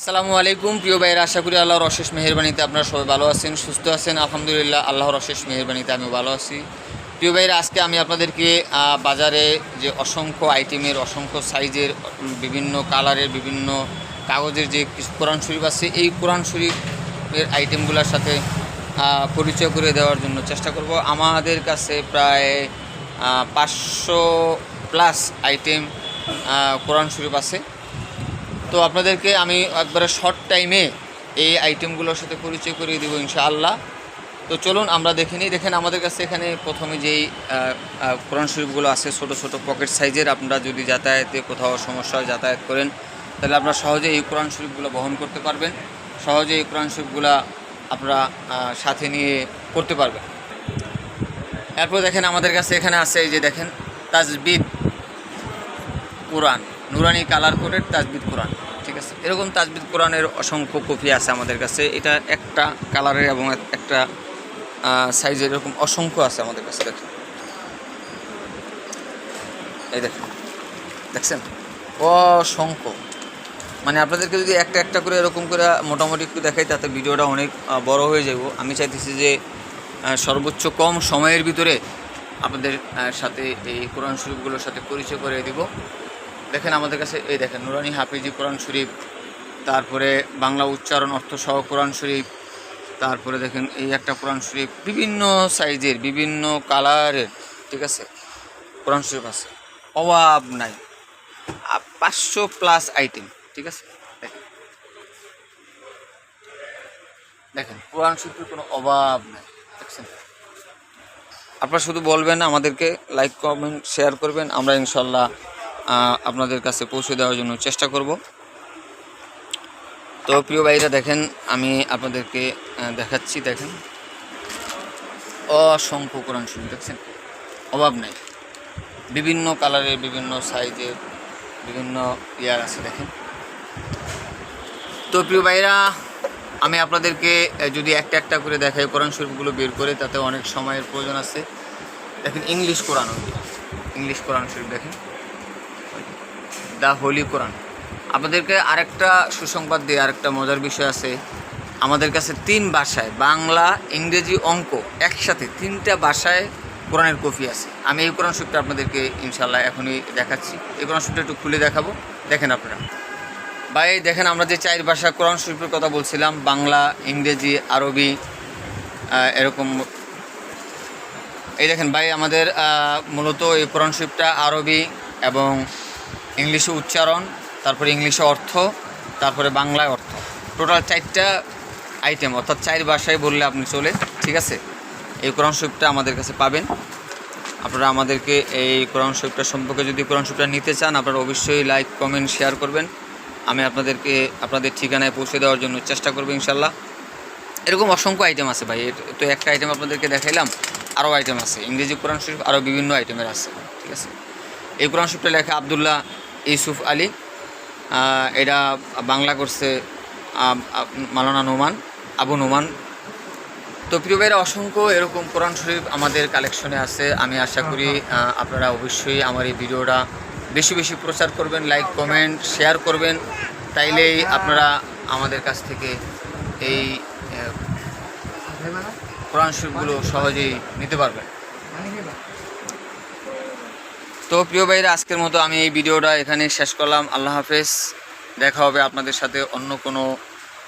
আসসালামু আলাইকুম, প্রিয় ভাইয়ের, আশা করি আল্লাহর অশেষ মেহরবানিতে আপনারা সবাই ভালো আছেন, সুস্থ আছেন। আলহামদুলিল্লাহ, আল্লাহর অশেষ মেহরবানিতে আমি ভালো আছি। প্রিয় ভাইয়েরা, আজকে আমি আপনাদেরকে বাজারে যে অসংখ্য আইটেমের, অসংখ্য সাইজের, বিভিন্ন কালারের, বিভিন্ন কাগজের যে কোরআন শরীফ আছে, এই কোরআন শরীফের আইটেমগুলোর সাথে পরিচয় করে দেওয়ার জন্য চেষ্টা করব। আমাদের কাছে প্রায় পাঁচশো প্লাস আইটেম কোরআন শরীফ আছে। তো আপনাদেরকে আমি একবারে শর্ট টাইমে এই আইটেমগুলোর সাথে পরিচয় করিয়ে দেবো ইনশাআল্লাহ। তো চলুন আমরা দেখে নিই। দেখেন আমাদের কাছে এখানে প্রথমে যেই কোরআন শরীফগুলো আছে, ছোট ছোট পকেট সাইজের আপনারা যদি যাতায়াতে কোথাও সমস্যা যাতায়াত করেন, তাহলে আপনারা সহজে এই কোরআন শরীফগুলো বহন করতে পারবেন। সহজে এই কোরআন শরীফগুলো আপনারা সাথে নিয়ে করতে পারবেন। এরপর দেখেন আমাদের কাছে এখানে আছে এই যে দেখেন তাজবিদ কোরআন, নুরানি কালার কোডের তাজবিদ কোরআন। এরকম তাজবিদ কোরআনের অসংখ্য কপি আছে আমাদের কাছে। এটা একটা কালারের এবং একটা সাইজের এরকম অসংখ্য আছে আমাদের কাছে, দেখেন। এই দেখেন, দেখছেন? অসংখ্য। মানে আপনাদেরকে যদি একটা একটা করে এরকম করে মোটামুটি একটু দেখাই, তাতে ভিডিওটা অনেক বড় হয়ে যাব আমি চাইতেছি যে সর্বোচ্চ কম সময়ের ভিতরে আপনাদের সাথে এই কোরআন শরীফগুলোর সাথে পরিচয় করে দিব। দেখেন আমাদের কাছে, এই দেখেন, নুরানি হাফিজি কোরআন শরীফ। তারপরে বাংলা উচ্চারণ, অর্থ সহ কোরআন শরীফ, তারপরে দেখেন এই একটা কোরআন শরীফ, বিভিন্ন সাইজের, বিভিন্ন কালারের, ঠিক আছে? কোরআন শরীফ আছে। অভাব নাই। পাঁচশো প্লাস আইটেম, ঠিক আছে? দেখেন। কোরআন শরীফের কোনো অভাব নাই, দেখছেন? আপনারা শুধু বলবেন, আমাদেরকে লাইক, কমেন্ট, শেয়ার করবেন। আমরা ইনশাল্লাহ আপনাদের কাছে পৌঁছে দেওয়ার জন্য চেষ্টা করব। তো প্রিয় ভাইরা, দেখেন, আমি আপনাদেরকে দেখাচ্ছি, দেখেন। অসংখ্য কোরআন শরীফ, দেখছেন? অভাব নাই। বিভিন্ন কালারের, বিভিন্ন সাইজের, বিভিন্ন ইয়ার আছে, দেখেন। তো প্রিয় ভাইরা, আমি আপনাদেরকে যদি একটা একটা করে দেখাই কোরআন শরীফগুলো বের করে, তাতে অনেক সময়ের প্রয়োজন আছে। দেখেন, ইংলিশ কোরআন ইংলিশ কোরআন শরীফ, দেখেন। The holy Quran. আপনাদেরকে আরেকটা সুসংবাদ দিয়ে আরেকটা মজার বিষয় আছে। আমাদের কাছে তিন ভাষায় বাংলা, ইংরেজি অঙ্ক একসাথে তিনটা ভাষায় কোরআনের কপি আছে। আমি এই কোরআন শরীফটা আপনাদেরকে ইনশাল্লাহ এখনই দেখাচ্ছি। এই কোরআন শরীফটা একটু খুলে দেখাবো। দেখেন আপনারা। ভাই, দেখেন আমরা যে চার ভাষা কোরআন শরীফের কথা বলছিলাম, বাংলা, ইংরেজি, আরবি এরকম। এই দেখেন ভাই, আমাদের মূলত এই কোরআন শরীফটা আরবি এবং ইংলিশে উচ্চারণ। তারপরে ইংলিশে অর্থ, তারপরে বাংলায় অর্থ। টোটাল চারটা আইটেম অর্থাৎ চার ভাষায় বললে আপনি চলে, ঠিক আছে? এই কোরআন শরীফটা আমাদের কাছে পাবেন। আপনারা আমাদেরকে এই কোরআন শরীফটা সম্পর্কে যদি কোরআন শরীফটা নিতে চান, আপনারা অবশ্যই লাইক কমেন্ট শেয়ার করবেন। আমি আপনাদেরকে, আপনাদের ঠিকানায় পৌঁছে দেওয়ার জন্য চেষ্টা করব ইনশাল্লাহ এরকম অসংখ্য আইটেম আছে ভাই তো একটা আইটেম আপনাদেরকে দেখাইলাম, আরও আইটেম আছে। ইংরেজি কোরআন শরীফ, আরও বিভিন্ন আইটেমের আছে, ঠিক আছে? এই কোরআন শরীফটা লেখা আবদুল্লাহ ইউসুফ আলী। এটা বাংলা করছে মালানা নোমান আবু নোমান। তো প্রিয় ভাইরা অসংখ্য এরকম কোরআন শরীফ আমাদের কালেকশনে আছে। আমি আশা করি আপনারা অবশ্যই আমার এই ভিডিওটা বেশি বেশি প্রচার করবেন লাইক কমেন্ট শেয়ার করবেন। তাইলেই আপনারা আমাদের কাছ থেকে এই কোরআন শরীফগুলো সহজেই নিতে পারবেন। তো প্রিয় ভাইরা, আজকের মতো আমি এই ভিডিওটা এখানে শেষ করলাম। আল্লাহ হাফেজ। দেখা হবে আপনাদের সাথে অন্য কোনো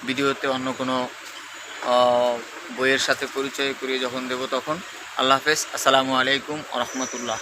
ভিডিওতে, অন্য কোনো বইয়ের সাথে পরিচয় করিয়ে যখন দেব তখন। আল্লাহ হাফেজ। আসসালামু আলাইকুম রহমতুল্লাহ।